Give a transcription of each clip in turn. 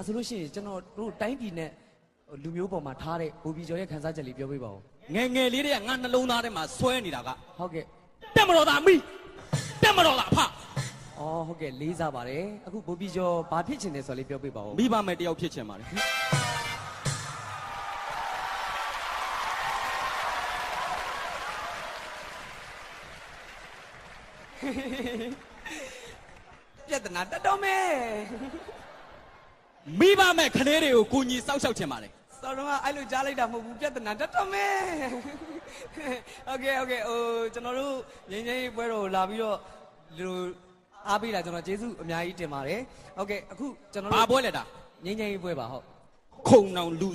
ဒါဆိုလို့ရှိရင်ကျွန်တော်တို့တိုင်းပြည်နဲ့လူမျိုးပေါ်မှာထားတဲ့ဘူဘီကျော်ရဲ့ခန်းစားချက်လေးပြောပြပါဦးငယ်ငယ်လေးတွေကငါနှလုံးသားထဲမှာဆွဲနေတာကဟုတ်ကဲ့တက်မတော်သားမိတက်မတော်သားအဖအော်ဟုတ်ကဲ့လေးစားပါတယ်အခုဘူဘီကျော်ဘာဖြစ်ချင်တယ်ဆိုတော့လေးပြောပြပါဦးမိဘမဲ့တယောက်ဖြစ်ချင်ပါတယ်ပြဿနာတက်တော့မဲ မိဘမဲ့ကလေးတွေကိုကိုညီစောက်ရှောက်ချင်ပါတယ် စော်တော့ကအဲ့လိုကြားလိုက်တာမဟုတ်ဘူးပြဿနာတက်တော့မဲโอเคโอเคဟိုကျွန်တော်တို့ငင်းငင်းပွဲတော်လာပြီးတော့လူအားပေးတာကျွန်တော်ကျေးဇူးအများကြီးတင်ပါတယ်โอเคအခုကျွန်တော် ဘာ တို့ ပွဲလဲတာ ငင်းငင်းပွဲပါဟုတ် ခုံနောင်လူ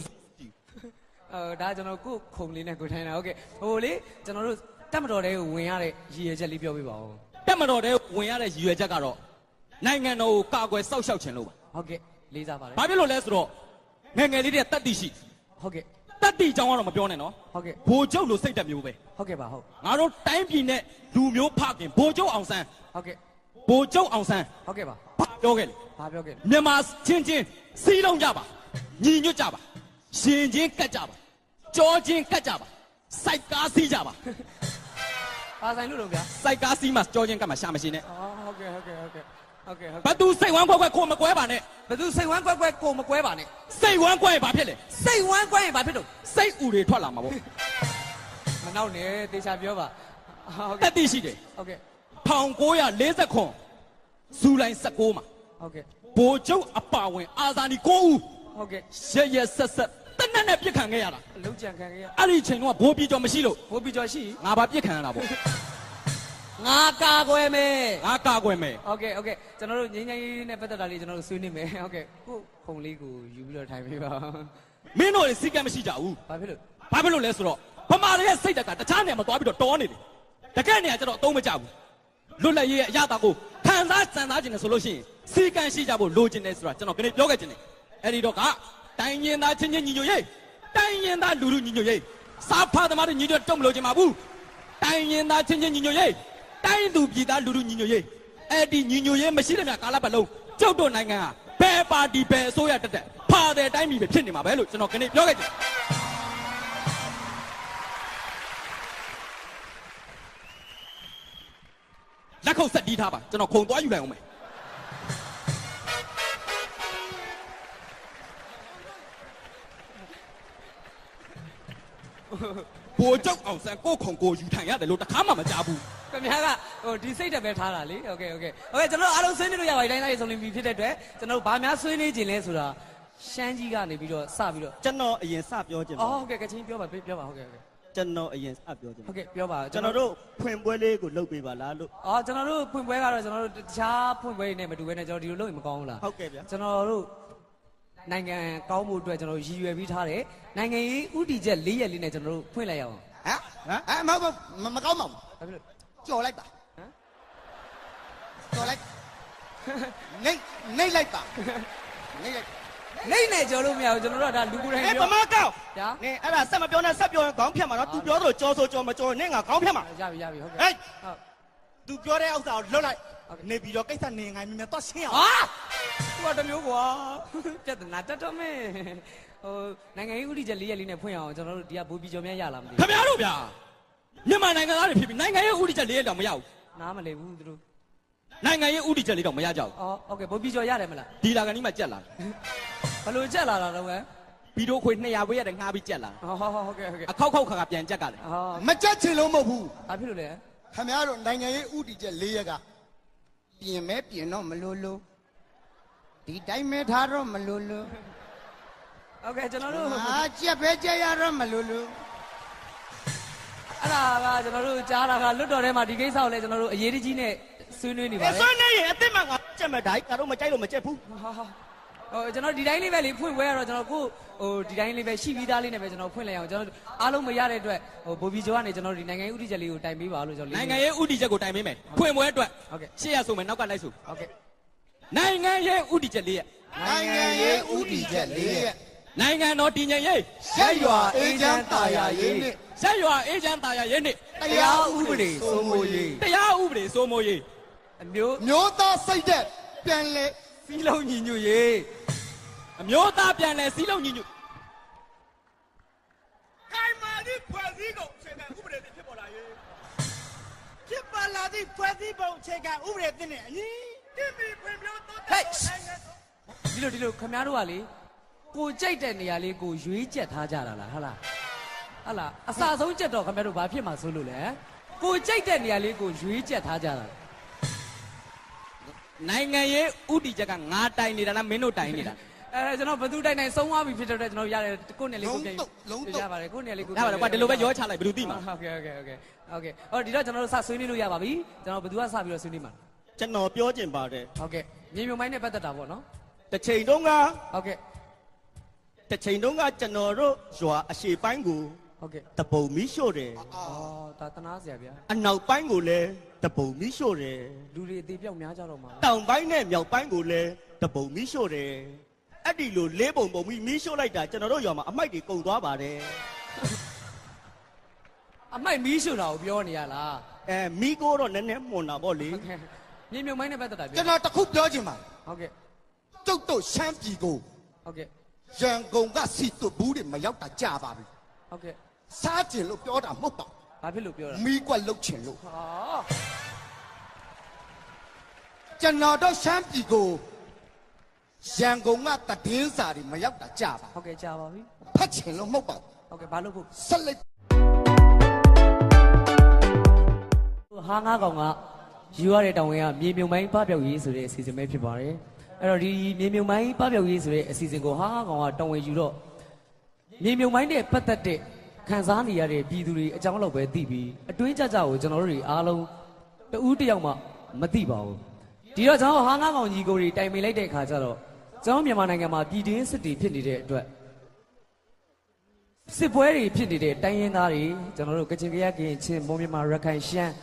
အဲဒါကျွန်တော်ကိုယ့်ခုံလေးနဲ့ကိုယ်ထိုင်တာဟုတ်ကဲ့ဟိုလေကျွန်တော်တို့တက်မတော်တဲ့ကိုဝင်ရတဲ့ရည်ရွယ်ချက်လေးပြောပြပါဦး တက်မတော်တဲ့ဝင်ရတဲ့ရည်ရွယ်ချက်ကတော့နိုင်ငံတော်ကိုကာကွယ်စောက်ရှောက်ချင်လို့ပါ ဟုတ်ကဲ့ လေးစားပါတယ်ဘာဖြစ်လို့လဲဆိုတော့ငယ်ငယ်လေးတွေကတတ်သိရှိဟုတ်ကဲ့တတ်သိကြောင်းကတော့မပြောနဲ့နော်ဟုတ်ကဲ့ဘိုလ်ချုပ်လို့စိတ်တက်မျိုးပဲဟုတ်ကဲ့ပါဟုတ်ငါတို့တိုင်းပြည်နဲ့လူမျိုးဖခင်ဘိုလ်ချုပ်အောင်ဆန်းဟုတ်ကဲ့ဘိုလ်ချုပ်အောင်ဆန်းဟုတ်ကဲ့ပါဘာပြောခဲ့လဲဘာပြောခဲ့လဲမြန်မာချင်းချင်းစီးလုံးကြပါညီညွတ်ကြပါရှင်ချင်းကတ်ကြပါကြောချင်းကတ်ကြပါစိုက်ကားစီးကြပါပါဆိုင်လို့တော့ဗျာစိုက်ကားစီးမှကြောချင်းကတ်မှရှာမရှိနဲ့အော်ဟုတ်ကဲ့ဟုတ်ကဲ့ဟုတ်ကဲ့ ဟုတ်ကဲ့ဟုတ်ဘသူစိတ်ဝမ်းခွက်ခွက်ကိုမကွဲပါနဲ့ဘသူစိတ်ဝမ်းကွက်ကွက်ကိုမကွဲပါနဲ့စိတ်ဝမ်းခွက်ရင်ဘာဖြစ်လဲစိတ်ဝမ်းကွက်ရင်ဘာဖြစ်တော့စိတ်ဥတွေထွက်လာမှာပေါ့မနောက်နဲ့တေချာပြောပါဟုတ်တကဲ့တ်သိရှိတယ်ဟုတ်ကဲ့1940ခွန်ဇူလိုင်16မှာဟုတ်ကဲ့ဘိုလ်ချုပ်အပါဝင် အာဇာနည်9ဦးဟုတ်ကဲ့ရရဆက်ဆက်တနက်နဲ့ပြစ်ခံခဲ့ရတာအလုံးကြံခံခဲ့ရအဲ့ဒီအချိန်တော့ဘိုးပြေကျော်မရှိလို့ဘိုးပီကျော်ရှိငါဘာပြစ်ခံရတာပေါ့ ငါကာကွယ်မယ် ငါကာကွယ်မယ် โอเคโอเคကျွန်တော်တို့ငင်းငင်းလေးနဲ့ပတ်သက်တာလေးကျွန်တော်တို့ဆွေးနွေးမယ်โอเคကိုခုံလေးကိုယူပြီးတော့ထိုင်ပေးပါ မင်းတို့တွေစီကံမရှိကြဘူး ဘာဖြစ်လို့ ဘာဖြစ်လို့လဲဆိုတော့ဗမာတွေရဲ့စိတ်ဓာတ်ကတခြားနေရာမှာသွားပြီးတော့တောနေတယ်တကယ်နေရာကျတော့အသုံးမကျဘူးလွတ်လပ်ရေးရဲ့အရသာကိုခံစားစံစားခြင်းနဲ့ဆိုလို့ရှိရင်စီကံရှိကြဖို့လိုချင်တယ်ဆိုတာကျွန်တော်ခဏပြောခဲ့ခြင်းတယ်အဲ့ဒီတော့ကတိုင်းရင်သားချင်းချင်းညီညွတ်ရေးတိုင်းရင်သားလူလူညီညွတ်ရေးစားဖားသမားတွေညီညွတ်တော့မလို့ချင်ပါဘူးတိုင်းရင်သားချင်းချင်းညီညွတ်ရေး တိုင်းသူပြည်သားလူလူညီညွတ်ရေးအဲ့ဒီညီညွတ်ရေးမရှိတဲ့မြတ်ကာလပတ်လုံးကျုပ်တို့နိုင်ငံဟာဘယ်ပါတီဘယ်အစိုးရတက်တက်ဖာတဲ့တိုင်းပြည်ပဲဖြစ်နေမှာပဲလို့ကျွန်တော်ခဏပြောခဲ့ခြင်းလက်ခုပ်ဆက်တီးထားပါကျွန်တော်ခုံသွားယူလိုက်အောင်မယ် ဘိုလ်ချုပ်အောင်ဆန်းကိုယ့်ခုံကိုယူထိုင်ရတယ်လို့တခါမှမကြားဘူး ခင်ဗျားကဟိုဒီစိတ်တက်ပဲထားတာလေโอเคโอเคโอเคကျွန်တော်တို့အားလုံးဆွေးနွေးလို့ရပါပြီတိုင်းတိုင်းဆုံးလင်းပြီဖြစ်တဲ့အတွက်ကျွန်တော်တို့ဘာများဆွေးနွေးခြင်းလဲဆိုတာရှမ်းကြီးကနေပြီးတော့စပြီးတော့ ကျွန်တော်အရင်စပြောခြင်း အော် ပါ ဟုတ်ကဲ့ကချင်းပြောပါပြောပါဟုတ်ကဲ့ဟုတ်ကဲ့ ကျွန်တော်အရင်စပြောခြင်း ဟု ပါ တ်ကဲ့ပြောပါ ကျွန်တော်တို့ဖွင့်ပွဲလေးကိုလုပ်ပေးပါလားလို့ အော်ကျွန်တော်တို့ဖွင့်ပွဲကတော့ကျွန်တော်တို့တခြားဖွင့်ပွဲတွေနဲ့မတူဘဲနဲ့ကျွန်တော်ဒီလိုလုပ်ရင်မကောင်းဘူးလား ဟုတ်ကဲ့ဗျာ ကျွန်တော်တို့ နိုင်ငံကောင်းမှုအတွက်ကျွန်တော်တို့ရည်ရွယ်ပြီးထားတယ်နိုင်ငံရေးဥတီချက်၄ရက်လေးနဲ့ကျွန်တော်တို့ဖွင့်လိုက်ရအောင်ဟမ်အဲမဟုတ်ဘူးမမကောင်းပါဘူးဘာဖြစ်လို့ကြော်လိုက်ပါဟမ်ကြော်လိုက်နေနေလိုက်ပါနေလိုက်နေနဲ့ကြော်လို့မရဘူးကျွန်တော်တို့ကဒါလူကိုယ်တိုင်အေးဗပြောမာကောက်ညာနင်အဲ့ဒါဆက်မပြောနဲ့ဆက်ပြောရင်ခေါင်းဖြတ်မှာနော် तू ပြောသလိုကြောဆိုကြောမကြောနင်ငါခေါင်းဖြတ်မှာရပြီရပြီဟုတ်ကဲ့ဟေးဟုတ် तू ပြောတဲ့ဥစ္စာကိုလွတ်လိုက်ဟုတ်ကဲ့ နေပြီးတော့ကိစ္စနေငိုင်းမြင်မြတ်တော့ရှင်းအောင်ဟာသူကတစ်မျိုးကွာပြဿနာတက်တော့မင်းဟိုနိုင်ငံရေးဥတီချက်၄ရက်လေးနဲ့ဖွင့်အောင်ကျွန်တော်တို့ဒီကဘူပီကျော်မြတ်ရလာမသိခင်ဗျားတို့ဗျာမြန်မာနိုင်ငံသားတွေဖြစ်ပြီးနိုင်ငံရေးဥတီချက်လေးတော့မရဘူးနားမလည်ဘူးသူတို့နိုင်ငံရေးဥတီချက်လေးတော့မရကြဘူးအော်ဟုတ်ကဲ့ဘူပီကျော်ရတယ်မလားဒီလာကန်ကြီးမှကြက်လာတယ်ဘလို့ချက်လာတာတော့ဟဲ့ဗီဒီယိုခွေ200ဝေးရတယ်ငှားပြီးကြက်လာတယ်ဟောဟုတ်ကဲ့ဟုတ်ကဲ့အခောက်ခောက်ခါခါပြန်ကြက်ကတယ်ဟောမကြက်ချင်လို့မဟုတ်ဘူးဘာဖြစ်လို့လဲခမရတို့နိုင်ငံရေးဥတီချက်၄ရက်က ပြင်မဲပြင်တော့မလို့လို့ဒီတိုင်းမဲထားတော့မလို့လို့ဟုတ်ကဲ့ကျွန်တော်တို့အာကြက်ပဲကြက်ရတော့မလို့လို့အဲ့ဒါကကျွန်တော်တို့ကြားတာကလွတ်တော်ထဲမှာဒီကိစ္စကိုလည်းကျွန်တော်တို့အရေးတကြီးနဲ့ဆွေးနွေးနေပါအဲတယ်ဆွနေရင်အစ်စ်မှငါကြက်မဲ့ဒါကြီးကတော့မကြိုက်လို့မကြက်ဘူးဟာဟာ ဟိုကျွန်တော်ဒီတိုင်းလေးပဲလေဖွင့်ပွဲရတော့ကျွန်တော်ကိုဟိုဒီတိုင်းလေးပဲရှိပြီးသားလေးနဲ့ပဲကျွန်တော်ဖွင့်လိုက်အောင်ကျွန်တော်အားလုံးမရတဲ့အတွက်ဟိုဘိုဘီဂျိုကနေကျွန်တော်ဒီနိုင်ငံရေးဥတီချက်လေးကိုတိုင်ပေးပါလို့ကျွန်တော်လေးနိုင်ငံရေးဥတီချက်ကိုတိုင်ပေးမယ်ဖွင့်ပွဲအတွက်ဟုတ်ကဲ့ရှေ့ရဆိုမယ်နောက်ကလိုက်ဆိုဟုတ်ကဲ့နိုင်ငံရေးဥတီချက်လေးရဲ့နိုင်ငံရေးဥတီချက်၄ရက်နိုင်ငံတော်တည်ငြိမ်ရေးရက်ရွာအေးချမ်းတာယာရေးနဲ့ဆက်ရွာအေးချမ်းတာယာရေးနဲ့တရားဥပဒေစိုးမိုးရေးတရားဥပဒေစိုးမိုးရေးအမျိုးမျိုးသားစိတ်သက်ပြန်လဲ ဖီလုံးညီညွတ်ရေးအမျိုးသားပြန်လဲစီးလုံးညီညွတ်ခိုင်မာသည့်ဖွဲ့စည်းကုန်အခြေခံဥပဒေတွေဖြစ်ပေါ်လာရေးဖြစ်ပေါ်လာသည့်ဖွဲ့စည်းပုံအခြေခံဥပဒေတွေနဲ့အညီတည်ပြီးဖွံ့ဖြိုးတိုးတက်သောနိုင်ငံတော်ဒီလိုဒီလိုခင်ဗျားတို့ကလေကိုကြိုက်တဲ့နေရာလေးကိုရွေးချက်ထားကြတာလားဟုတ်လားဟုတ်လားအစာဆုံးချက်တော့ခင်ဗျားတို့ဘာဖြစ်မှာဆိုလို့လဲကိုကြိုက်တဲ့နေရာလေးကိုရွေးချက်ထားကြတာလား နိုင်ငံရေးဥတီချက်ကငါတိုင်နေတာလားမင်းတို့တိုင်နေတာအဲကျွန်တော်ဘသူတိုက်နိုင်ဆုံးသွားပြီဖြစ်တဲ့အတွက်ကျွန်တော်ရတယ်ကိုယ့်နယ်လေးကိုပြန်လုံးတုတ်ရပါတယ်ကိုယ့်နယ်လေးကိုဒါပါလေကွာဒီလိုပဲရောချလိုက်ဘယ်သူသိမှာဟုတ်ကဲ့ဟုတ်ကဲ့ဟုတ်ကဲ့ဟုတ်ကဲ့အော်ဒီတော့ကျွန်တော်တို့စဆွေးနွေးလို့ရပါပြီကျွန်တော်ဘသူကစပြီးတော့ဆွေးနွေးမှာကျွန်တော်ပြောချင်ပါတယ်ဟုတ်ကဲ့မြေမြုံမိုင်းနဲ့ပတ်သက်တာပေါ့နော်တစ်ချိန်တုန်းကဟုတ်ကဲ့တစ်ချိန်တုန်းကကျွန်တော်တို့ရွာအရှေ့ပိုင်းကိုဟုတ်ကဲ့တပုံမီးရှို့တယ်အော်ဒါတနာစရာဗျာအနောက်ပိုင်းကိုလည်း တပုံမီးရှို့တယ်လူတွေအသေးပြောက်များကြတော့မှာတောင်ပိုင်းနဲ့မြောက်ပိုင်းကိုလည်းတပုံမီးရှို့တယ်အဲ့ဒီလိုလေးပုံပုံမီးမီးရှို့လိုက်တာကျွန်တော်တို့ရွာမှာအမိုက်တွေကုန်သွားပါတယ်အမိုက်မီးရှို့တာကိုပြောနေရလားအဲမီးကိုတော့နည်းနည်းမွန်တာပေါ့လေဟုတ်ကဲ့မြေမြုံမိုင်းနဲ့ပတ်သက်တာပြောကျွန်တော်တစ်ခုပြောချင်ပါဟုတ်ကဲ့ကျုပ်တို့ရှမ်းပြည်ကိုဟုတ်ကဲ့ရန်ကုန်ကစီတုတ်ဘူးတွေမရောက်တာကြာပါပြီဟုတ်ကဲ့စားကျင်လို့ပြောတာမဟုတ်ပါဘူး ဘာဖြစ်လို့ပြောတာမီးကွက်လုတ်ချင်လို့ဟာကျွန်တော်တို့ရှမ်းပြည်ကိုရန်ကုန်ကတည်င်းစာတွေမရောက်တာကြာပါဟုတ်ကဲ့ကြာပါပြီဖတ်ချင်လို့မဟုတ်ပါဘူးဟုတ်ကဲ့ဘာလို့ဖို့ဆက်လက်ဟာငါးကောင်ကယူရတဲ့တောင်ဝင်ကမြေမြုံမိုင်းပပျောက်ရေးဆိုတဲ့အစီအစဉ်ပဲဖြစ်ပါတယ်အဲ့တော့ဒီမြေမြုံမိုင်းပပျောက်ရေးဆိုတဲ့အစီအစဉ်ကိုဟာငါးကောင်ကတောင်ဝင်ယူတော့မြေမြုံမိုင်းနဲ့ပတ်သက်တဲ့ ခံစားနေရတဲ့ပြည်သူတွေအကြောင်းလောက်ပဲသိပြီးအတွင်းကြကြကိုကျွန်တော်တို့တွေအားလုံးတဦးတစ်ယောက်မှမသိပါဘူးဒီတော့ကျွန်တော်ဟာငါးကောင်ကြီးကိုတွေတိုင်ပင်လိုက်တဲ့အခါကျတော့ကျွန်တော်မြန်မာနိုင်ငံမှာပြည်တွင်းစစ်တီဖြစ်နေတဲ့အတွက်စစ်ပွဲတွေဖြစ်နေတဲ့တိုင်းရင်းသားတွေကျွန်တော်တို့ကချင်ကရကရင်ချင်းမွန်မြန်မာရခိုင်ရှမ်း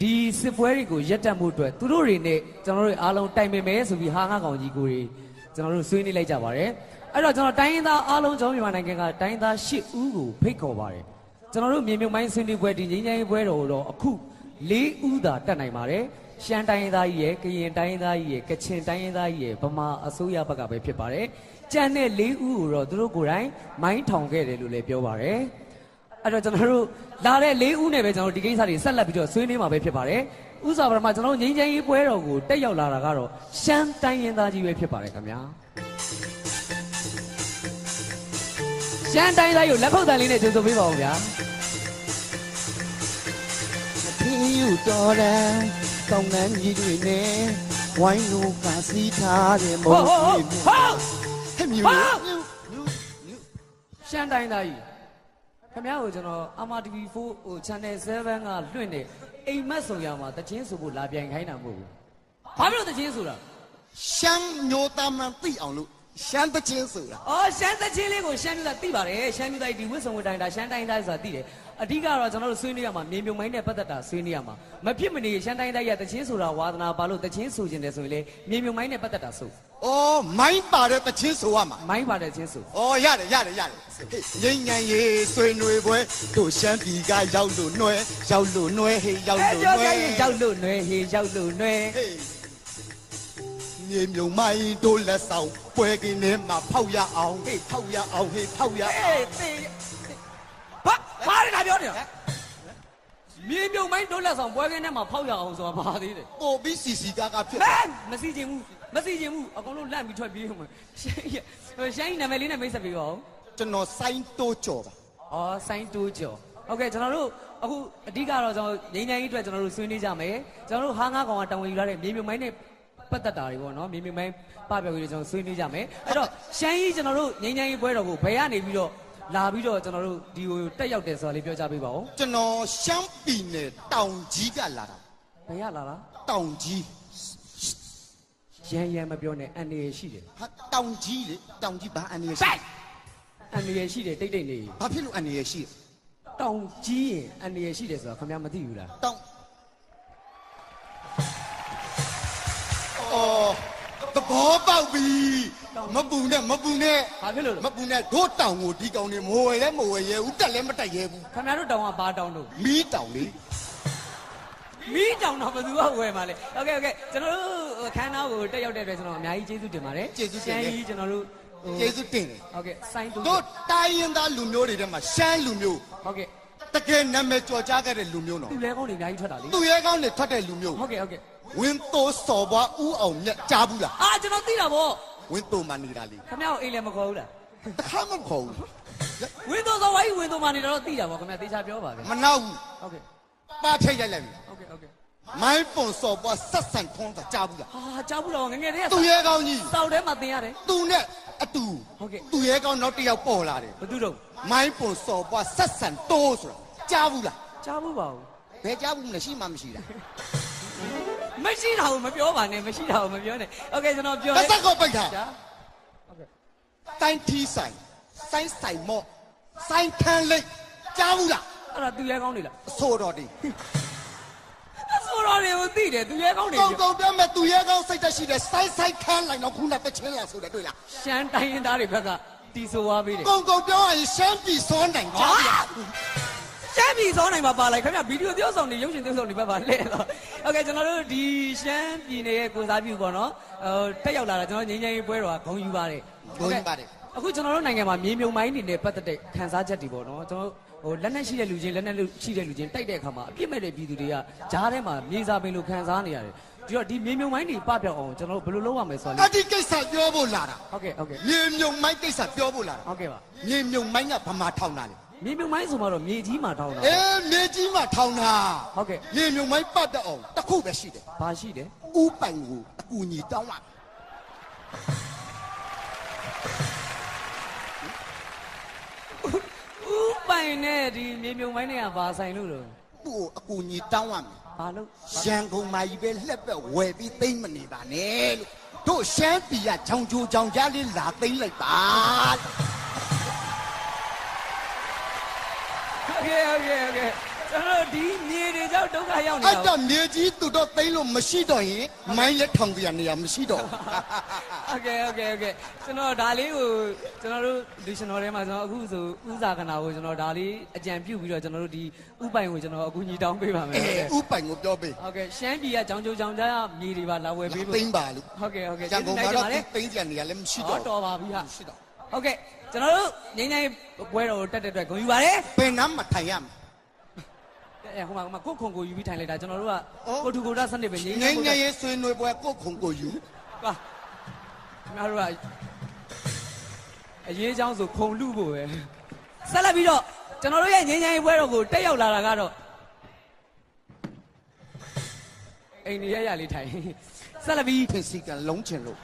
ဒီစစ်ပွဲတွေကိုရပ်တန့်မှုအတွက်သူတို့တွေနဲ့ကျွန်တော်တို့အားလုံးတိုင်ပင်မယ်ဆိုပြီးဟာငါကောင်ကြီးကိုတွေကျွန်တော်တို့ဆွေးနွေးလိုက်ကြပါတယ် အဲ့တော့ကျွန်တော်တိုင်းရင်းသားအားလုံးကျွန်တော်မြန်မာနိုင်ငံကတိုင်းရင်းသား၈ဦးကိုဖိတ်ခေါ်ပါတယ်ကျွန်တော်တို့မြေမြုံမိုင်းဆွေးနွေးပွဲဒီငြိမ်းချမ်းရေးပွဲတော်ကိုတော့အခု၄ဦးသာတက်နိုင်ပါတယ်ရှမ်းတိုင်းရင်းသားကြီးရယ်ကရင်တိုင်းရင်းသားကြီးရယ်ကချင်တိုင်းရင်းသားကြီးရယ်ဗမာအစိုးရဘက်ကပဲဖြစ်ပါတယ်ကြံတဲ့၄ဦးကိုတော့သူတို့ကိုယ်တိုင်မိုင်းထောင်ခဲ့တယ်လို့လည်းပြောပါတယ်အဲ့တော့ကျွန်တော်တို့လာတဲ့၄ဦးနဲ့ပဲကျွန်တော်တို့ဒီကိစ္စတွေဆက်လက်ပြီးတော့ဆွေးနွေးမှာပဲဖြစ်ပါတယ်။ဥစားပရမကျွန်တော်တို့ငင်းချမ်းရေးပွဲတော်ကိုတက်ရောက်လာတာကတော့ရှမ်းတိုင်းရင်းသားကြီးပဲဖြစ်ပါတယ်ခင်ဗျာ။ ရှမ်းတိုင်းသားကြီးကိုလက်ခုပ်တန်လေးနဲ့ကျေးဇူးပေးပါဦးဗျာဖင်းယူတော်တယ်ကောင်းငန်းကြီးတွေနဲ့ဝိုင်းလို့ကစီးထားတယ်။မဟုဟုတ်တ်ဟုတ်ဟုတ်ဘူးဟုတ်ဟဲ့မြူဟာမြူရှမ်းတိုင်းသားကြီးခင်ဗျားကိုကျွန်တော် MRTV4 ဟို Channel 7ကလွှင့်နေအိမ်မက်ဆိုရမှာတချင်းဆိုဖို့လာပြန်ခိုင်းတာမဟုတ်ဘူး။ဘာဖြစ်လို့တချင်းဆိုတာရှမ်းမျိုးသားမှန်သိအောင်လို့ ရှမ်းတချင်းဆိုတာ။အော်ရှမ်းသချင်းလေးကိုရှမ်းမျိုးသားသိပါတယ်။ရှမ်းမျိုးသားဒီဝစ်စုံဝတိုင်းဒါရှမ်းတိုင်းသားဆိုတာသိတယ်။အဓိကတော့ကျွန်တော်တို့ဆွေးနွေးရမှာမြေမြုံမိုင်းနဲ့ပတ်သက်တာဆွေးနွေးရမှာ။မဖြစ်မနေရှမ်းတိုင်းသားရတချင်းဆိုတာဝါသနာပါလို့တချင်းဆိုခြင်းတယ်ဆိုရင်လေမြေမြုံမိုင်းနဲ့ပတ်သက်တာဆို။အော်မိုင်းပါတဲ့တချင်းဆိုရမှာမိုင်းပါတဲ့ချင်းဆို။အော်ရတယ်ရတယ်ရတယ်။ဟေးငိမ့်ငိုင်ရေးဆွေနွေပွဲတို့ရှမ်းပြည်ကရောက်လို့နှွဲရောက်လို့နှွဲဟေးရောက်အဲလို့ကြောနှွဲကြရင်ရောက်လို့နွယ်ဟေးရောက်လို့နွယ်ဟေး မြေမြုံမိုင်းတို့လက်ဆောင်ပွဲကင်းထဲမှာဖောက်ရအောင်ဟေးဖောက်ရအောင်ဟေးဖောက်ရအောင်အေးတေးဘာဘာလဲဒါပြောနေတာမြေမြုံမိုင်းဒုလက်ဆောင်ပွဲကင်းထဲမှာဖောက်ရအောင်ဆိုတာဘာသေးတယ်ပို့ပြီးစီစီကားကားဖြစ်ဟဲသွား့မစီချင်ဘူးမစီချင်ဘူးအကုန်လုံးလန့်ပြီးထွက်ပြေးအောင်ရှမ်းကြီးဟိုရှမ်းကြီးနာမည်လေးနဲ့မိတ်ဆက်ပေးပါဦးကျွန်တော်စိုင်းတိုးကြော်ပါအော်ဆိုင်းတိုးကျော်ဟုတ်ကဲ့ကျွန်တော်တို့အခုအဓိကတော့ကျွန်တော်ငိမ့်ငိမ့်ကြီးအတွက်ကျွန်တော်တို့ဆွေးနွေးကြမယ်ကျွန်တော်တို့ဟာငါးကောင်ကတောင်းဝင်ယူလာတဲ့မြေမြုံမိုင်းနဲ့ ပတ်သက်တာတွေပေါ့နော်မြေမြုံမိုင်းပပျောက်ကြီးတွေကျွန်တော်ဆွေးနွေးကြမယ်အဲ့တော့ရှမ်းကြီးကျွန်တော်တို့ငိမ့်ငိမ့်ကြီးပွဲတော်ကိုဘယ်ကနေပြီးတော့လာပြီးတော့ကျွန်တော်တို့ဒီကိုတက်ရောက်တယ်ဆိုတာလေးပြောကြပေးပါဦးကျွန်တော်ရှမ်းပြည်နယ်တောင်ကြီးကလာတာဘယ်ရလာလားတောင်ကြီးရန်ရန်မပြောနဲ့အန်နေရရှိတယ်ဟာတောင်ကြီးလေတောင်ကြီးဘာအနေရရှိပိုက်အန်နေရရှိတယ်တိတ်တိတ်နေဘာဖြစ်လို့အနေရရှိလဲတောင်ကြီးရင်အန်နေရရှိတယ်ဆိုတာခင်ဗျားမသိဘူးလားတောင် အော်သဘောပေါက်ပြီမပူနဲ့မပူနဲ့ ဘာဖြစ်လို့လဲ မပူနဲ့တို့တောင်ကိုဒီကောင်နေမဝယ်လဲမဝယ်ရဲဘူးတက်လဲမတက်ရဲဘူး ခင်ဗျားတို့တောင်ကဘာတောင်တို့ မီးတောင်လေ မီးတောင်တော့ဘယ်သူကဝယ်မှာလဲโอเคโอเคကျွန်တော်တို့ခန်းသားကိုတက်ရောက်တဲ့အတွက်ကျွန်တော်အများကြီးကျေးဇူးတင်ပါတယ် ကျေးဇူးတင်တယ် ရှမ်းကြီးကျွန်တော်တို့ဟို ကျေးဇူးတင်တယ် โอเคစိုင်းတူ တို့တိုင်းရင်းသားလူမျိုးတွေထဲမှာရှမ်းလူမျိုး ဟုတ်ကဲ့ တကယ်နာမည်ကျော်ကြားခဲ့တဲ့လူမျိုးနော် သူလဲကောင်းနေအများကြီးထွက်တာလေ သူရဲကောင်းတွေထွက်တဲ့လူမျိုး ဟုတ်ကဲ့ဟုတ်ကဲ့ ဝင်းတိုးစော်ဘွားဥအောင်မြတ်ကြားဘူးလားအာကျွန်တော်သိတာဗောဝင်းတိုးမှနေတာလေခင်ဗျားကိုအိမ်လည်းမခေါ်ဘူးလားတခါမှမခေါ်ဘူးဝင်းတော်သောဝိုင်းဝင်းတော်မှနေတော့သိတာဗောခင်ဗျာသေချာပြောပါဗျာမနောက်ဘူးဟုတ်ကဲ့ပါထိတ်လိုက်လိုက်ပြီဟုတ်ကဲ့ဟုတ်ကဲ့မိုင်းပွန်စော်ဘွားဆက်ဆန်ထုံးတာကြားဘူးလားဟာကြားဘူးတော့ငယ်ငယ်တည်းကသူရဲကောင်းကြီးစောက်ထဲမှာသင်ရတယ်သူနဲ့အတူဟုတ်ကဲ့သူရဲကောင်းနောက်တစ်ယောက်ပေါ်လာတယ်ဘသူတော့မိုင်းပွန်စော်ဘွားဆက်ဆန်တိုးဆိုတာကြားဘူးလားကြားဘူးပါဘူးဘယ်ကြားဘူးလဲရှိမှမရှိတာ မရှိတာကိုမပြောပါနဲ့မရှိတာကိုမပြောနဲ့โอเคကျွန်တော်ပြော တစ်သက်ကိုပိတ်ထား ကြားဟုတ်ကဲ့ တိုင်းထီးဆိုင်ဆိုင်းဆိုင်မော့ဆိုင်းခန်းလိတ်ကြားဘူးလား အဲ့ဒါသူရဲကောင်းနေလား အဆိုတော်ဒီ အဆိုတော်တွေကိုသိတယ်သူရဲကောင်းနေ ကုံ ပြီ ကုံပြမဲ့သူရဲကောင်းစိတ်တက်ရှိတယ်ဆိုင်းဆိုင်ခန်းလိုက်တော့ခုနကချင်းလာဆိုတယ်တွေ့လား ရှမ်းတိုင်းရင်းသားတွေဘက်ကတီဆိုသွားပေးတယ် ကုံကုံပြောရရင်ရှမ်းပြည်စောနိုင်ကြားဘူးလား တက်ပြီစောနိုင်မှာပါလိုက်ခင်ဗျဗီဒီယိုသရုပ်ဆောင်တွေရုပ်ရှင်သရုပ်ဆောင်တွေပဲပါလဲတော့ဟုတ်ကဲ့ကျွန်တော်တို့ဒီရှမ်းပြည်နယ်ရဲ့ကိုစားပြုပေါ့နော်ဟိုတက်ရောက်လာတာကျွန်တော်ငင်းငင်းပွဲတော်ကဂုံယူပါတယ်ဂုံယူပါတယ်အခုကျွန်တော်တို့နိုင်ငံမှာမြေမြုံမိုင်းနေနဲ့ပတ်သက်တဲ့ခံစားချက်တွေပေါ့နော်ကျွန်တော်ဟိုလက်နက်ရှိတဲ့လူချင်းလက်နက်ရှိတဲ့လူချင်းတိုက်တဲ့အခါမှာအပြစ်မဲ့တဲ့ပြည်သူတွေကဂျားထဲမှာမြေစာပင်လိုခံစားနေရတယ်ဒီတော့ဒီမြေမြုံမိုင်းတွေပပြောင်းအောင်ကျွန်တော်တို့ဘယ်လိုလုပ်ရမလဲဆိုတော့အဲ့ဒီကိစ္စပြောဖို့လာတာဟုတ်ကဲ့ဟုတ်ကဲ့မြေမြုံမိုင်းကိစ္စပြောဖို့လာတာဟုတ်ကဲ့ပါမြေမြုံမိုင်းကဗမာထောင်တာလေ မြေမြုံမိုင်းဆိုမှတော့မြေကြီးမှာထောင်းတာအေးမြေကြီးမှာထောင်တာဟုတ်ကဲ့မြေမြုံမိုင်းပတ်တဲ့အောင်တစ်ခုပဲရှိတယ်ဘာရှိတယ်ဥပိုင်ကိုအကူညီတောင်းရမယ်ဥပိုင်နဲ့ဒီမြေမြုံမိုင်းတွေကဘာဆိုင်လို့တော့သူ့ကိုအကူညီတောင်းရမယ်ဘာလို့ရန်ကုန်မှာကြီးပဲလှက်ပဲဝယ်ပြီးသိမ့်မနေပါနဲ့လို့တို့ရှမ်းပြည်ကချောင်ချိုချောင်ကြားလေးလာသိမ့်လိုက်ပါဟု ဒီမြေတွေကြောင့်ဒုက္ခရောက်နေအဲ့တာတော့မြေကြီးသူတော့သိမ့်လို့မရှိတော့ရင်မိုင်းလက်ထောင်ပြန်နေရမရှိတော့ဘူးဟုတ်ကဲ့ဟုတ်ကဲ့ဟုတ်ကဲ့ကျွန်တော်ဒါလေးကိုကျွန်တော်တို့လူရှင်တော်ထဲမှာကျွန်တော်အခုဆိုဥစာကနာကိုကျွန်တော်ဒါလေးအကြံပြုပြီးတော့ကျွန်တော်တို့ဒီဥပိုင်ကိုကျွန်တော်အကူအညီတောင်းပေးပါမယ်အဲဥပိုင်ကိုပြောပေးဟုတ်ကဲ့ရှမ်းပြည်ကကြောင်ကြိုကြောင်ကြားမြေတွေပါလာဝယ်ပေးဖို့သိမ့်ပါလို့ဟုတ်ကဲ့ဟုတ်ကဲ့ရန်ကုန်မှာကျေးတော့ဇူးတင်ပါတယ်သိမ့်ကြနေရလည်းမရှိဟောတော့တော်ပါပြီဟာမရှိတော့ဟုတ်ကဲ့ကျွန်တော်တို့ငင်းငင်းပွဲတော်ကိုတက်တဲ့အတွက်ဂုဏ်ယူပါတယ်ဘယ်နှမ်းမထိုင်ရမလဲ အဲဟိုမှာဟိုမှာကိုယ့်ခုံကိုယူပြီးထိုင်လိုက်တာကျွန်တော်တို့ကအော် ကိုထူကိုတာစနစ်ပဲငင်းငငယ်င်းငယ်ရေးဆွေးနွေးပွဲကိုယ့်ခုံကိုယူကွာခင်ဗျားတို့ကအရေးချောင်းဆိုခုံလူဖို့ပဲဆက်လက်ပြီးတော့ကျွန်တော်တို့ရဲ့ငင်းငင်းပွဲတော်ကိုတက်ရောက်လာတာကတော့အိမ်နေရရလေးထိုင်ဆက်လက်ပြီး ဖင်စီကလုံးချင်လို့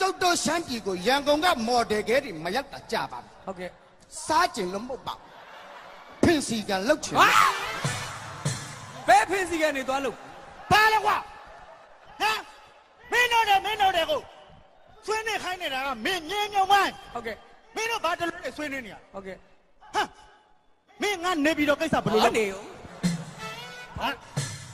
တုတ်တော့ရှမ်းပြည်ကိုရန်ကုန်ကမော်ဒယ်ကဲတွေမရောက်တာကြပါဘူးဟုတ်ကဲ့စားကျင်လို့မဟုတ်ပါဘူးဖင် စီကလောက်ချင်ဟာလို့ဘယ်ဖင်းစီကနေသွားလို့ဘာလဲကွာဟမ်မင်းတို့တယ်မင်းတို့တယ်ကိုဆွေးနေခိုင်းနေတာကမင်းငင်းညုံမိုင်းဟုတ်ကဲ့မင်းတို့ဘာတလို့လဲဆွေးနေနေရဟုတ်ကဲ့ဟမ်မင်းငါနေပြီးတော့ကိစ္စဘယ်လိုဘာလဲနေဦးဟာ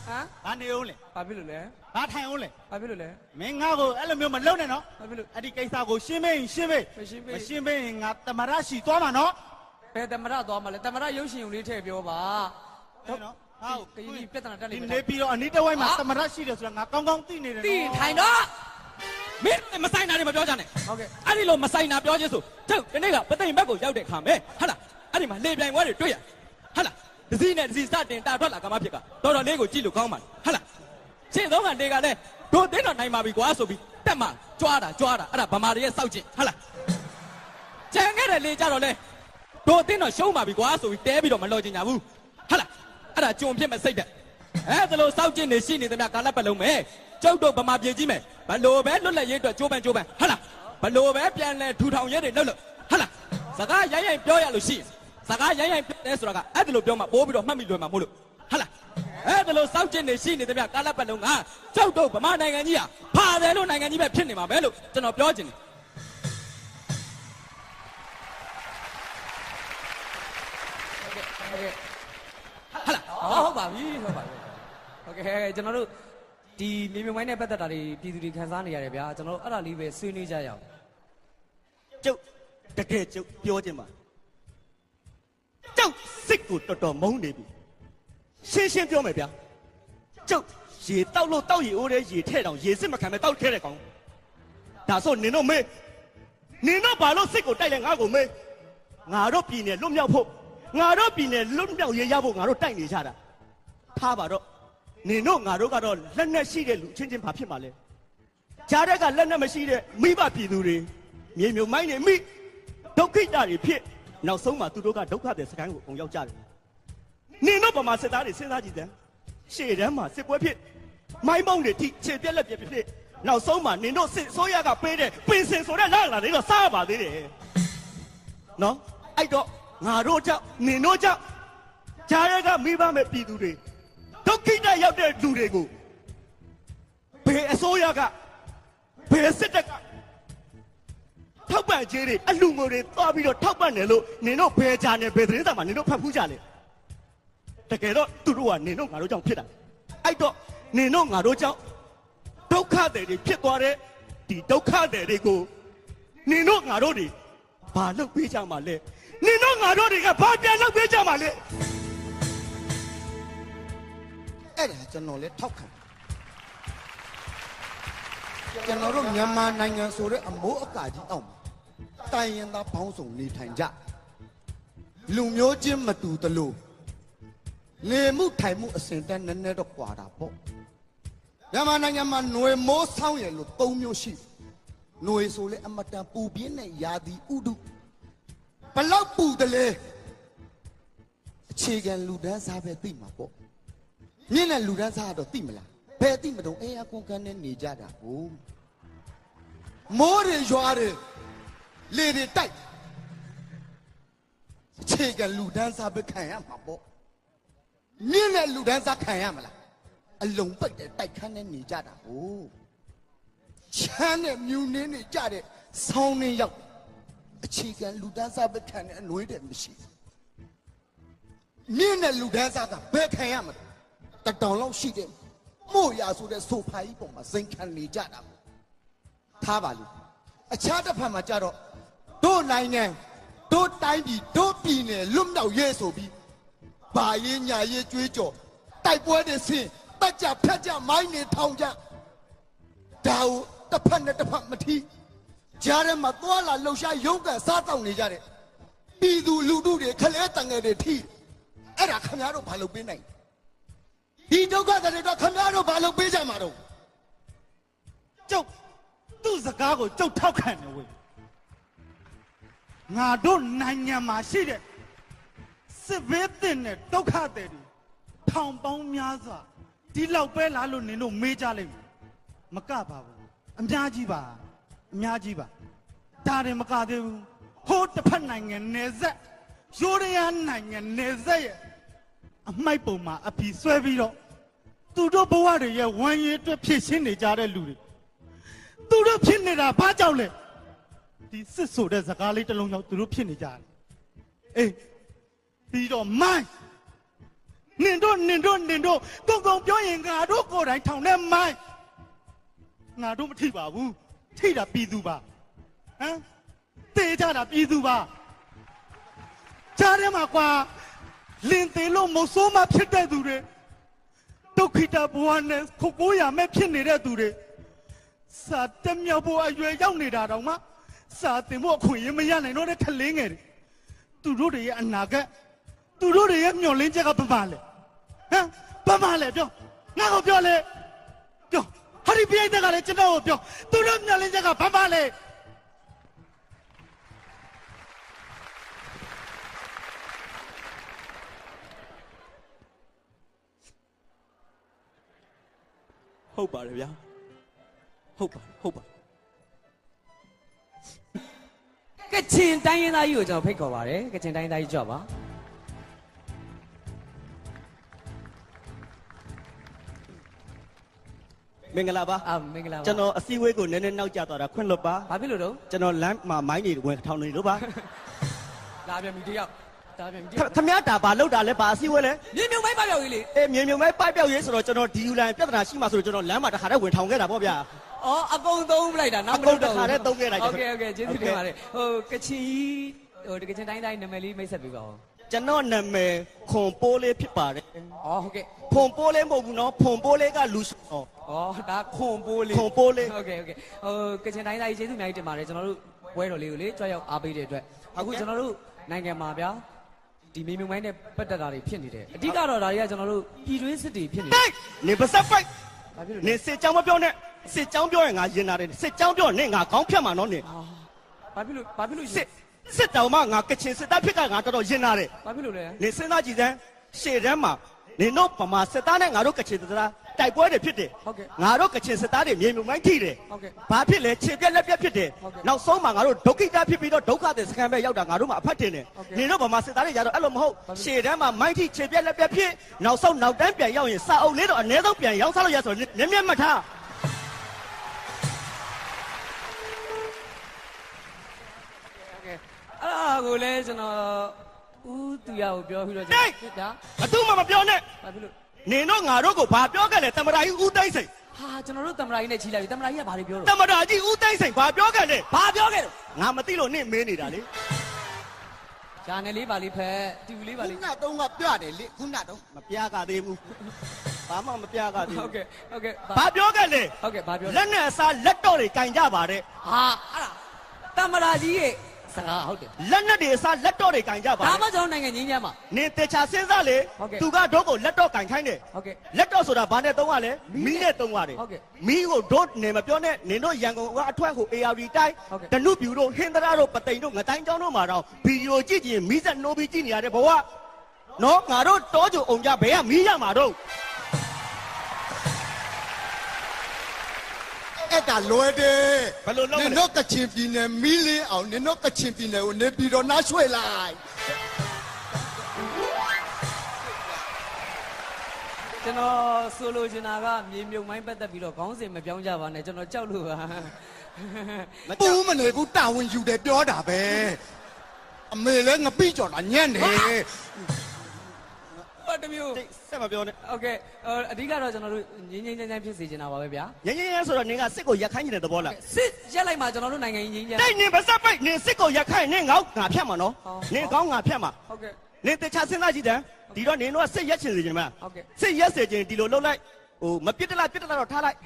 ဟမ်ဘာနေအောင်လဲဘာဖြစ်လို့လဲဘာထိုင်အောင်လဲဘာဖြစ်လို့လဲမင်းငါကိုအဲ့လိုမျိုးမလုပ်နဲ့နော်ဘာဖြစ်လို့အဲ့ဒီကိစ္စကိုရှင်းမေးရင်ရှင်းမေးမရှင်းပေးမရှင်းမေးရင်ငါတမရရှိသွားမှာနော်ဘ ယ်တမရသွားမှာလဲတမရရုပ်ရှင်ုံလေးထည့်ပြောပါဟုတ်နော်ဟာကရင်ပြည်ပြဿနာတက်နေဒီမှာနေပြီးတော့အနီးတစ်ဝိုက်မှာဟာတမရရှိတယ်ဆိုတာငါကောင်းကောင်းသိနေတယ်နော်တီထိုင်တော့မင်းလည်းမဆိုင်တာတွေမပြောကြနဲ့ဟုတ်ကဲ့အဲ့ဒီလိုမဆိုင်တာပြောချင်းဆိုတို့ဒီနေ့ကပသိမ်ဘက်ကိုရောက်တဲ့ခါမဲဟာလားအဲ့ဒီမှာလေပြိုင်ပွဲတွေတွေ့ရဟာလားဒစီနဲ့ဒစီစတင်တာထွက်လာကမှဖြစ်ကတော်တော်လေးကိုကြည့်လို့ကောင်းပါလားဟာလားရှင်းသုံးကတေကလည်းတို့သိတော့နိုင်ပါပြီကွာဆိုပြီးတက်မှကြွားတာကြွားတာအဲ့ဒါဗမာတွေရဲ့စောက်ကျင်ဟာလားကြံခဲ့တဲ့လေကြတော့လဲ တို့သိတော့ရှုံးပါပြီကွာဆိုပြီးတဲပြီးတော့မလော်ချင်ကြဘူးဟာလားအဲ့ဒါကြုံဖြစ်မဲ့စိတ်တဲ့အဲ့ဒါလိုစောက်ကျင်နေရှိနေသမျှကာလပတ်လုံးမဲကျုပ်တို့ဗမာပြည်ကြီးမဲဘလို့ပဲလွတ်လပ်ရေးအတွက်ကြိုးပမ်းကြိုးပမ်းဟာလားဘလို့ပဲပြန်လဲထူထောင်ရဲတွေလှုပ်လှုပ်ဟာလားစကားရိုင်းရိုင်းပြောရလို့ရှိရင်စကားရိုင်းရိုင်းပြောတယ်ဆိုတာကအဲ့ဒါလိုပြောမှပိုးပြီးတော့မှတ်မိလွယ်မှာမို့လို့ဟာလားအဲ့ဒါလိုစောက်ကျင်နေရှိနေသမျှကာလပတ်လုံးကကျုပ်တို့ဗမာနိုင်ငံကြီးဟာဖာတယ်လို့နိုင်ငံကြီးပဲဖြစ်နေမှာပဲလို့ကျွန်တော်ပြောချင်တယ် ဟုတ်ကဲ့ဟာလားဟောဟုတ်ပါပြီဟုတ်ပါပြီဟုတ်ကဲ့ကျွန်တော်တို့ဒီမြေမြုံမိုင်းနဲ့ပတ်သက်တာတွေပြည်သူတွေခံစားနေရတယ်ဗျာကျွန်တော်တို့အဲ့ဒါလေးပဲဆွေးနွေးကြရအောင်ကျုပ်တကယ်ကျုပ်ပြောခြင်းပါကျုပ်စိတ်ကိုတော်တော်မုန်းနေပြီရှင်းရှင်းပြောမယ်ဗျာကျုပ်ရေတောက်လို့တောက်ရေအိုးတဲ့ရေထဲ့တောင်ရေစစ်မခံမဲ့တောက်ထဲတဲ့ကောင်ဒါဆိုနင်တို့မေးနင်တို့ဘာလို့စစ်ကိုတိုက်လဲငါ့ကိုမေးငါတို့ပြည်နယ်လွတ်မြောက်ဖို့ ငါတို့ပြည်နယ်လွတ်မြောက်ရေးရဖို့ငါတို့တိုက်နေကြတာထားပါတော့နင်တို့ငါတို့ကတော့လက်နက်ရှိတဲ့လူချင်းချင်းဘာဖြစ်မှာလဲကြားတဲ့ကလက်နက်မရှိတဲ့မိဘပြည်သူတွေမြေမြုံမိုင်းနေမိဒုက္ခိတတွေဖြစ်နောက်ဆုံးမှာသူတို့ကဒုက္ခတဲ့စကိုင်းကိုအုံရောက်ကြတယ်နင်တို့ဗမာစစ်သားတွေစဉ်းစားကြည့်တယ်ရှေ့တန်းမှာစစ်ပွဲဖြစ်မိုင်းမုံတွေထိခြေပြက်လက်ပြက်ဖြစ်နောက်ဆုံးမှာနင်တို့စစ်ဆိုးရကပေးတဲ့ပင်စင်ဆိုတဲ့လာလာလေးတော့စားရပါသေးတယ်နော်အဲ့တော့ ငါတို့ကြောင့်နင်တို့ကြောင့်ဂျာရဲကမိဘမဲ့ပြည်သူတွေဒုက္ခိတရောက်တဲ့လူတွေကိုဘယ်အစိုးရကဘယ်စစ်တပ်ကထောက်ပံ့ခြင်းတွေအလူငွေတွေသွားပြီးတော့ထောက်ပံ့တယ်လို့နင်တို့ဘယ်ဂျာနယ်ဘယ်သတင်းစာမှာနင်တို့ဖတ်ဖူးကြလဲတကယ်တော့သူတို့ကနင်တို့ငါတို့ကြောင့်ဖြစ်တာအဲ့တော့နင်တို့ငါတို့ကြောင့်ဒုက္ခတွေတွေဖြစ်သွားတဲ့ဒီဒုက္ခတွေတွေကိုနင်တို့ငါတို့တွေဘာလုပ်ပေးကြမှာလဲ နင်တို့ငါတို့တွေကဘာပြန်လုပ်ပေးကြမှာလဲ အဲ့ဒါကျွန်တော်လည်းထောက်ခံကျွန်တော်တို့မြန်မာနိုင်ငံဆိုတဲ့အမိုးအကာကြီးအောက်မှာတိုင်ရင်သားပေါင်းစုံနေထိုင်ကြလူမျိုးချင်းမတူတလို့နေမှုထိုင်မှုအစဉ်တန်းနည်းနည်းတော့ကွာတာပေါ့မြန်မာနိုင်ငံမှာຫນွေမိုးဆောင်းရယ်လို့၃မျိုးရှိတယ်ຫນွေဆိုလေအမတန်ပူပြင်းတဲ့ယာတီဥဒု ဘလောက်ပူတယ်လဲအခြေခံလူဒန်းစားပဲသိမှာပေါ့မြင့်တဲ့လူတန်းစားကတော့သိမလားဘယ်သိမတော့အေးအကွန်ကန်နဲ့နေကြတာကိုမိုးတွေရွာတယ်လေတွေတိုက်အခြေကလူတန်းစားပဲခံရမှာပေါ့မြင့်တဲ့လူတန်းစားခံရမလားအလုံးပိတ်တဲ့တိုက်ခန်းနဲ့နေကြတာကိုချမ်းတဲ့မြူနင်းနေကြတဲ့ဆောင်းနေရောက် အခြေခံလူတန်းစားပဲခံတဲ့အနှွေးတဲ့မရှိဘူးမြင့်တဲ့လူတန်းစားကဘယ်ခံရမလဲတတောင်လောက်ရှိတယ်မို့ရဆိုတဲ့ဆိုဖာကြီးပုံမှာစိန်ခံနေကြတာပေါ့ထားပါလို့အခြားတစ်ဖက်မှာကြတော့တို့နိုင်ငံတို့တိုင်းပြည်တို့ပြည်နယ်လွတ်မြောက်ရေးဆိုပြီးဘာရေးညာရေးကြွေးကြော်တိုက်ပွဲတွေဆင်းတက်ကြဖြတ်ကြမိုင်းနေထောင်ကြဒါကိုတစ်ဖက်နဲ့တစ်ဖက်မထီး ကြားထဲမှာသွားလာလှုပ်ရှားရုန်းကန်စားတောက်နေကြတဲ့ပြည်သူလူထုတွေခလဲတန်ငယ်တွေထီးအဲ့ဒါခင်ဗျားတို့ဘာလုပ်ပေးနိုင်လဲဒီဒုက္ခတွေကခင်ဗျားတို့ဘာလုပ်ပေးကြမှာတော့ကျုပ်သူ့စကားကိုကျုပ်ထောက်ခံတယ်ဝေငါတို့နိုင်ငံမှာရှိတဲ့စစ်ဘေးတင်တဲ့ဒုက္ခတွေတွေထောင်ပေါင်းများစွာဒီလောက်ပဲလားလို့နင်တို့မေးကြလိမ့်မယ်မကပါဘူးအများကြီးပါ အများကြီးပါဒါတွေမကသေးဘူးဟိုးတစ်ဖက်နိုင်ငံနေဆက်ရိုးရမ်းနိုင်ငံနေဆက်ရဲ့အမိုက်ပုံမှာအပီဆွဲပြီးတော့သူတို့ဘဝတွေရဲ့ဝမ်းရည်အတွက်ဖြစ်ရှင်းနေကြတဲ့လူတွေသူတို့ဖြစ်နေတာဘာကြောင့်လဲဒီစစ်ဆိုတဲ့ဇကားလေးတစ်လုံးကြောင့်သူတို့ဖြစ်နေကြတယ်အေးပြီးတော့မိုင်းနင်တို့နင်တို့နင်တို့ကုံကုံပြောရင်ငါတို့ကိုယ်တိုင်ထောင်တဲ့မိုင်းငါတို့မထိပါဘူး ထိတာပြည်သူပါဟမ်တေးကြတာပြည်သူပါကြားထဲမှာကွာလင်သေးလို့မဆိုးမဖြစ်တဲ့သူတွေဒုက္ခိတဘဝနဲ့ခုကိုရမဲ့ဖြစ်နေတဲ့သူတွေစာတက်မြောက်ဖို့အရွယ်ရောက်နေတာတောင်မှစာတင်ဖို့အခွင့်အရေးမရနိုင်တော့တဲ့ခလင်းငယ်တွေသူတို့တွေရဲ့အနာဂတ်သူတို့တွေရဲ့မျှော်လင့်ချက်ကဘာမှလဲဟမ်ဘာမှလဲပြောငါ့ကိုပြောလေပြော ဟာဒီပြိုင်တက်ကလည်းကျွန်တော်ကိုပြောသူတို့မျှော်လင့်ချက်ကဘာမှလဲဟုတ်ပါတယ်ဗျာဟုတ်ပါဟုတ်ပါကချင်တိုင်းရင်းသားကြီးကိုကျွန်တော်ဖိတ်ခေါ်ပါတယ်ကချင်တိုင်းရင်းသားကြီးကြွပါ မင်္ဂလာပါအာမင်္ဂလာပါကျွန်တော်အစည်းအဝေးကိုနည်းနည်းနောက်ကျသွားတာခွင့်လွတ်ပါဘာဖြစ်လို့တော့ကျွန်တော်လမ်းမှာမိုင်းနေဝင်ထောင်နေလို့ပါဒါပြန်ပြီတယောက်ဒါပြန်ပြီခမရတာဘာလောက်တာလဲဘာအစည်းအဝေးလဲမြေမြုံမိုင်းပပြောက်ကြီးလေအေးမြေမြုံမိုင်းပပြောက်ကြီးဆိုတော့ကျွန်တော်ဒီယူလိုင်းပြဿနာရှိမှဆိုတော့ကျွန်တော်လမ်းမှာတခါတည်းဝင်ထောင်ခဲ့တာပေါ့ဗျာအော်အပုံသုံးလိုက်တာနောက်မလုပ်တော့ဘူးတခါတည်းသုံးခဲ့တာဟုတ်ကဲ့ဟုတ်ကဲ့ကျေးဇူးတင်ပါတယ်ဟိုကချင်ဟိုဒီကချင်တိုင်းတိုင်းနာမည်လေးမိတ်ဆက်ပေးပါဦး ကျွန်တော်နာမည်ခွန်ပိုးလေးဖြစ်ပါတယ်ဩဟုတ်ကဲ့ခွန်ပိုးလေးမဟုတ်ဘူးနော်ခွန်ပိုးလေးကလူစုံတော့ဩဒါခွန်ပိုးလေးခွန်ပိုးလေးဟုတ်ကဲ့ဟုတ်ကဲ့ဟိုကချင်တိုင်းသားကြီးကျေးဇူးအများကြီးတင်ပါတယ်ကျွန်တော်တို့ပွဲတော်လေးကိုလေကြွရောက်အားပေးတဲ့အတွက်အခုကျွန်တော်တို့နိုင်ငံမှာဗျာဒီမေမြုံမိုင်းနဲ့ပတ်သက်တာတွေဖြစ်နေတယ်အဓိကတော့ဒါတွေကကျွန်တော်တို့ပြည်တွင်းစစ်တွေဖြစ်နေတယ်ဟေးနေပါစက်ပိုက်ဘာဖြစ်လို့နေလဲစစ်ကြောင်းမပြောနဲ့စစ်ကြောင်းပြောရင်ငါရင်နာတယ်စစ်ကြောင်းပြောနေငါခေါင်းဖြတ်မှာနော်နေဘာဖြစ်လို့ဘာဖြစ်လို့စစ် စစ်တောင်မှငါကချင်စစ်သားဖြစ်ကငါတော်တော်ရင်နာတယ်ဘာဖြစ်လို့လဲနေစဉ်းစားကြည့်စမ်းရှေ့တန်းမှာနေတော့ဗမာစစ်သားနဲ့ငါတို့ကချင်စစ်သားတိုက်ပွဲတွေဖြစ်တယ်ဟုတ်ကဲ့ငါတို့ကချင်စစ်သားတွေမြေမြုံမိုင်းထိတယ်ဟုတ်ကဲ့ဘာဖြစ်လဲခြေပြက်လက်ပြက်ဖြစ်တယ်ဟုတ်ကဲ့နောက်ဆုံးမှာငါတို့ဒုက္ခိတဖြစ်ပြီးတော့ဒုက္ခတဲ့စခန်းပဲရောက်တာငါတို့မှအဖတ်တင်တယ်ဟုတ်ကဲ့နေတော့ဗမာစစ်သားတွေကြတော့အဲ့လိုမဟုတ်ဘာဖြစ်ရှေ့တန်းမှာမိုင်းထိခြေပြက်လက်ပြက်ဖြစ်နောက်ဆုံးနောက်တန်းပြန်ရောက်ရင်စာအုပ်လေးတော့အနည်းဆုံးပြန်ရောင်းစားလို့ရဆိုတော့နည်းနည်းမှတ်ထား အဲ့ဒါကိုလည်းကျွန်တော်ဦးသူရကိုပြောပြီးတော့ကျွန်တော်ဖြစ်တာဘသူမှမပြောနဲ့ဘာဖြစ်လို့နေတော့ငါတို့ကိုဘာပြောခဲ့လဲတမရာကြီးဦးသိန်းစိန်ဟာကျွန်တော်တို့တမရာကြီးနဲ့ချီလိုက်ပြီတမရာကြီးကဘာတွေပြောတတော့မရာကြီးဦးသိန်းစိန်ဘာပြောခဲ့လဲဘာပြောခဲ့တော့ငါမသိလို့နင့်မေးနေတာလေဂျာနယ်လေးပါလေးဖက်တီဗီလေးပါခုလေးနတုံးကပြတယ်လေခုနတုံးမပြကသေးဘူးဘာမှမပြကသေးဟုတ်ဘူးကဲ့ဟုတ်ကဲ့ဘာပြောခဲ့လဲဟုတ်ကဲ့ဘာပြောလဲလက်နဲ့အစားလက်တော့တွေကင်ကြပါတဲ့ဟာအဲ့ဒါတမရာကြီးရဲ့ စကားဟုတ်တယ်လက်နဲ့တွေအစားလက်တော့တွေကင်ကြပါဒါတဲ့မှကျွန်တော်နိုင်ငံချင်းချမ်းမှာ နင်တေချာစဉ်းစားလေဟုတ်ကဲ့သူကတို့ကိုလက်တော့ကင်ခိုင်းတယ်ဟုတ်ကဲ့လက်တော့ဆိုတာဘာနဲ့သုံးရလဲမီးမီးနဲ့နဲ့သုံးရတယ်ဟုတ်ကဲ့မီးကိုတို့နေမပြောနဲ့နင်တို့ရန်ကုန်ကအထွက်ကို AR တိုင်းဟုတ်ကဲ့တနုပြူတို့ဟင်္ဒရာတို့ပသိမ်တို့ငတိုင်းကျောင်းတို့မှာတော့ဗီဒီယိုကြည့်ကြည့်ရင်မီးဆက်နှိုးပြီးကြည့်နေရတဲ့ဘဝနော်ငါတို့တောကြုံအောင်ကြဘယ်ကမီးရမှာတော့ အဲ့ဒါလွယ်တယ်ဘယ်လိုလုပ်မလဲနင်တို့ကချင်ပြည်နယ်မီလင်းအောင်နင်တို့ကချင်ပြည်နယ်ကိုနေပြည်တော်နားရွှေ့လိုက်ကျွန်တော်ဆိုလိုချင်တာကမြေမြုံမိုင်းပတ်သက်ပြီးတော့ခေါင်းစဉ်မပြောင်းကြပါနဲ့ကျွန်တော်ကြောက်လို့ပါမပူးမနေဘူးတာဝန်ယူတယ်ပြောတာပဲအမေလည်းငပိကြော်တာညံ့တယ်ဘာ တမျိုး တိတ်ဆက်မပြောနဲ့ โอเคအဓိကတော့ကျွန်တော်တို့ငင်းငင်းချမ်းချမ်းဖြစ်စေချင်တာပါပဲဗျာ ရင်းရင်းရင်းဆိုတော့နင်ကစစ်ကိုရက်ခိုင်းနေတဲ့သဘောလား စစ်ရက်လိုက်မှာကျွန်တော်တို့နိုင်ငံကြီးငင်းချမ်း တိတ်နင်ပါစပ်ပိတ်နင်စစ်ကိုရက်ခိုင်းနင်ငေါငါဖြတ်မှာနော် ဟော နင်ကောင်းငါဖြတ်မှာ ဟုတ်ကဲ့ နင်တခြားစဉ်းစားကြည့်တယ်ဒီတော့နင်တို့ကစစ်ရက်ချင်စေချင်မှာ ဟုတ်ကဲ့ စစ်ရက်စေချင်ဒီလိုလုပ်လိုက်ဟိုမပြစ်တလားပြစ်တလားတော့ထားလိုက်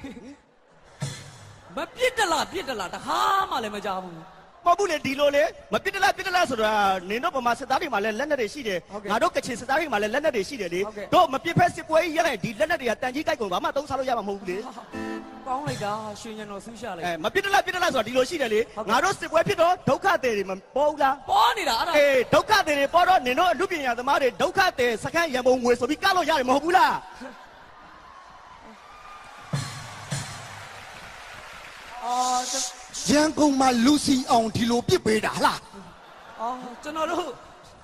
မပြစ်တလားပြစ်တလားတခါမှလည်းမကြောက်ဘူး မဟုတ်ဘူးလေဒီလိုလေမပြစ်တလားပြစ်တလားဆိုတာနင်တို့ဗမာစစ်သားတွေမှာလည်းလက်နက်တွေရှိတယ်ဟုတ်ကဲ့ငါတို့ကချင်စစ်သားတွေမှာလည်းလက်နက်တွေရှိတယ်လေဟုတ်ကဲ့တို့မပြစ်ဖက်စစ်ပွဲကြီးရက်လိုက်ဒီလက်နက်တွေကတန်ကြီးကြိုက်ကုန်ဘာမှသုံးစားလို့ရမှာမဟုတ်ဘူးလေကောင်းလိုက်တာရွှေညံတော်ဆူးရှာလိုက်အဲမပြစ်တလားပြစ်တလားဆိုတာဒီလိုရှိတယ်လေဟုတ်ကဲ့ငါတို့စစ်ပွဲဖြစ်တော့ဒုက္ခတွေတွေမပေါ်ဘူးလားပေါ်နေတာအဲ့ဒါအေးဒုက္ခတွေတွေပေါ်တော့နင်တို့အမှုပညာသမားတွေဒုက္ခတွေစခန်းရံပုံငွေဆိုပြီးကလို့ရတယ်မဟုတ်ဘူးလားအော်ကျွန် ရန်ကုန်မှာလူစီအောင်ဒီလိုပြစ်ပေးတာလားအော်ကျွန်တော်တို့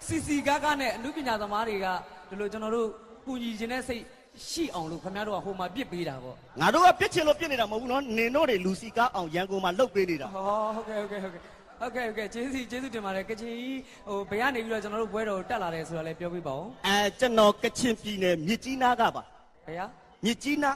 စီစီကားကားနဲ့အမှုပညာသမားတွေကဒီလိုကျွန်တော်တို့ကူညီခြင်းတဲ့စိတ်ရှိအောင်လို့ခင်ဗျားတို့ကဟိုမှာပြစ်ပေးတာပေါ့ငါတို့ကပြစ်ချင်လို့ပြစ်နေတာမဟုတ်ဘူးနော်နင်တို့တွေလူစီကားအောင်ရန်ကုန်မှာလှုပ်ပေးနေတာဟောဟုတ်ကဲ့ဟုတ်ကဲ့ဟုတ်ကဲ့ဟုတ်ကဲ့ဟုတ်ကဲ့ကျေးဇူးကျေးဇူးတင်ပါတယ်ကချင်ကြီးဟိုဘယ်ကနေပြီးတော့ကျွန်တော်တို့ဘွဲတော်ကိုတက်လာတယ်ဆိုတာလည်းပြောပြပါဦးအဲကျွန်တော်ကချင်ပြည်နယ်မြစ်ကြီးနားကပါဘယ်ဟာမြစ်ကြီးနား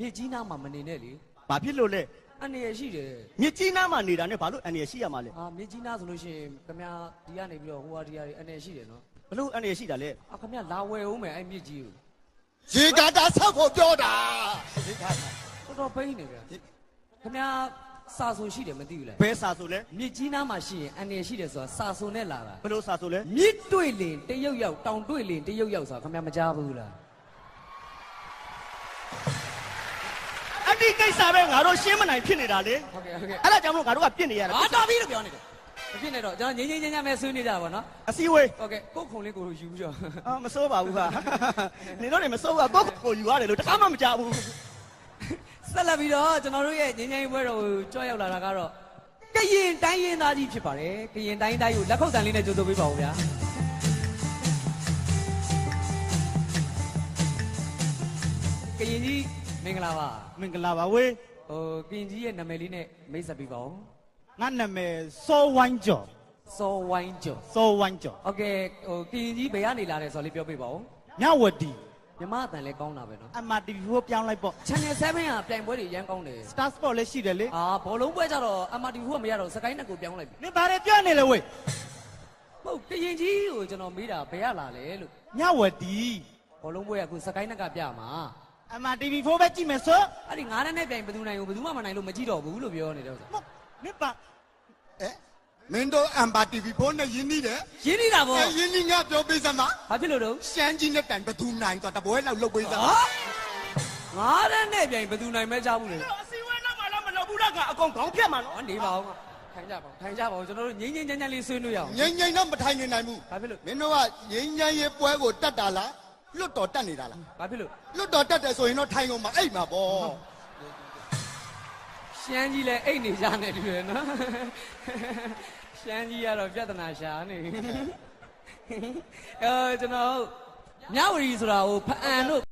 မြစ်ကြီးနားမှာမနေနဲ့လေဘာဖြစ်လို့လဲ အနေရရှိတယ်မြစ်ကြီးနားမှာနေတာနဲ့ဘာလို့အန်ရရှိရမှာလဲအာမြစ်ကြီးနားဆိုလို့ရှိရင်ခင်ဗျာဒီကနေပြီးတော့ဟိုဟာဒီဟာတွေအနေရှိတယ်နော်ဘလို့အန်ရရှိတာလဲအာခင်ဗျာလာဝယ်ဦးမယ်အဲ့မြစ်ကြီးကိုရေကာတာဆောက်ဖို့ပြောတာတော်တော်ပိန်းနေဗျာခင်ဗျာစာဆိုရှိတယ်မသိဘူးလားဘယ်စာဆိုလဲမြစ်ကြီးနားမှာရှိရင်အနေရှိတယ်ဆိုတာစာဆိုနဲ့လာတာဘလို့စာဆိုလဲမြစ်တွေ့လင်တရုတ်ရောက်တောင်တွေ့လင်တရုတ်ရောက်ဆိုတာခင်ဗျာမကြားဘူးလား အတိကိစ္စပဲငါတို့ရှင်းမနိုင်ဖြစ်နေတာလေဟုတ်ကဲ့ဟုတ်ကဲ့အဲ့ဒါကြောင့်မလို့ငါတို့ကပြစ်နေရတာအာတော်ပြီလို့ပြောနေတယ်မဖြစ်နဲ့တော့ကျွန်တော်ငင်းငင်းညမ်းညမ်းပဲဆွေးနေကြတာပါနော်အစည်းအဝေးဟုတ်ကဲ့ကိုယ့်ခုံလေးကိုယ်လိုယူပြီးတော့အာမစိုးပါဘူးဟာနင်တို့တွေမစိုးဘူးကိုယ့်ကိုယ်ယူရတယ်လို့တခါမှမကြဘူးဆက်လက်ပြီးတော့ကျွန်တော်တို့ရဲ့ငင်းငင်းပွဲတော်ကိုကြွရောက်လာတာကတော့ကရင်တိုင်းရင်းသားကြီးဖြစ်ပါတယ်ကရင်တိုင်းတိုင်းကိုလက်ခုပ်တန်လေးနဲ့ကြိုးဆိုပေးပါဦးဗျာကရင်ကြီးမ င်္ဂလာပါ မင်္ဂလာပါဝေး ဟိုကရင်ကြီးရဲ့နာမည်လေးနဲ့မိတ်ဆက်ပေးပါဦး ငါနာမည်စောဝိုင်းကျော် စောဝိုင်းကျော် စောဝိုင်းကျော် โอเคဟိုကရင်ကြီးဘယ်ကနေလာတယ်ဆိုတော့လေးပြောပေးပါဦး မြဝတီ မြမအတန်လည်းကောင်းတာပဲနော် အမတီဗီကိုပြောင်းလိုက်ပေါ့ Channel 7ကပြိုင်ပွဲတွေရမ်းကောင်းတယ် Star Sport လည်းရှိတယ်လေ အာဘောလုံးပွဲကြတော့ MRTV ကမရတော့စကိုင်းနဲ့ကိုပြောင်းလိုက်ပြီ နင်ဘာတွေပြောနေလဲဝေး မ ဟုတ်ကရင်ကြီးကိုကျွန်တော်မေးတာဘယ်ရလာလဲလို့ ညဝတီ ဘောလုံးပွဲကအခုစကိုင်းနက်ကပြမှာ အမ TV4 ပဲကြည့်မယ်ဆိုအဲ့ဒီငါးနဲ့နဲ့ပြိုင်ဘယ်သူနိုင်ကိုဘယ်သူမှမနိုင်လို့မကြည့်တော့ဘူးလို့ပြောနေတယ်ဥစ္စာမဟုတ်နိပါအဲမင်းတို့အမ်ဘာတီဗီဖုန်းနဲ့ယင်းနေတယ်ရင်းနေတာဗောအဲယင်းနေငါပြောပေးစမ်းမဘာဖြစ်လို့တော့ရှမ်းကြီးနဲ့တိုင်ဘသူနိုင်တော့တပွဲလောက်လုပ်ပေးစမ်းဟာငါးနဲ့နဲ့ပြိုင်ဘယ်သူနိုင်မဲကြဘူးလေအစီဝဲနောက်မှလည်းမလုပ်ဘူးလားကအကောင်ခေါင်းဖြတ်မှာနော်ဟောနေပါဦးငါထိုင်ကြပါဦးထိုင်ကြပါဦးကျွန်တော်တို့ငိမ့်ငိမ့်ချမ်းချမ်းလေးဆွေးနွေးရအောင်ငိမ့်ငိမ့်တော့မထိုင်နေနိုင်ဘူးဘာဖြစ်လို့မင်းတို့ကငိမ့်ငိမ့်ရေးပွဲကိုတတ်တာလား လွတ်တော်တတ်နေတာလားဘာဖြစ်လို့လွတ်တော်တတ်တယ်ဆိုရင်တော့ထိုင်ကုန်မှာအိတ်မှာပေါ့ရှမ်းကြီးလည်းအိတ်နေကြနေတူတယ်နော်ရှမ်းကြီးကတော့ပြဿနာရှာနေအဲကျွန်တော်မြဝတီဆိုတာဟိုဖအံတို့